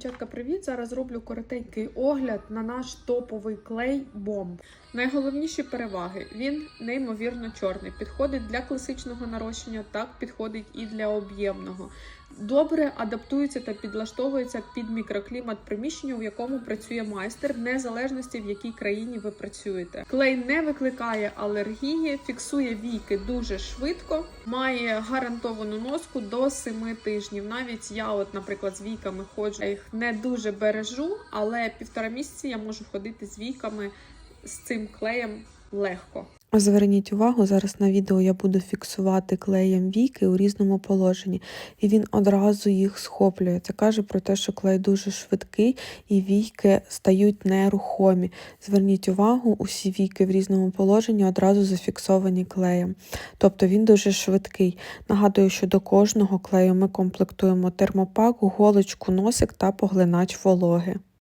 Дівчатка, привіт! Зараз зроблю коротенький огляд на наш топовий клей бомб. Найголовніші переваги: він неймовірно чорний. Підходить для класичного нарощення, так підходить і для об'ємного. Добре адаптується та підлаштовується під мікроклімат приміщення, в якому працює майстер, в незалежності в якій країні ви працюєте. Клей не викликає алергії, фіксує війки дуже швидко, має гарантовану носку до 7 тижнів. Навіть я, от, наприклад, з війками ходжу, їх не дуже бережу, але півтора місяці я можу ходити з війками з цим клеєм легко. Зверніть увагу, зараз на відео я буду фіксувати клеєм віки у різному положенні, і він одразу їх схоплює. Це каже про те, що клей дуже швидкий і війки стають нерухомі. Зверніть увагу, усі війки в різному положенні одразу зафіксовані клеєм. Тобто він дуже швидкий. Нагадую, що до кожного клею ми комплектуємо термопак, голочку, носик та поглинач вологи.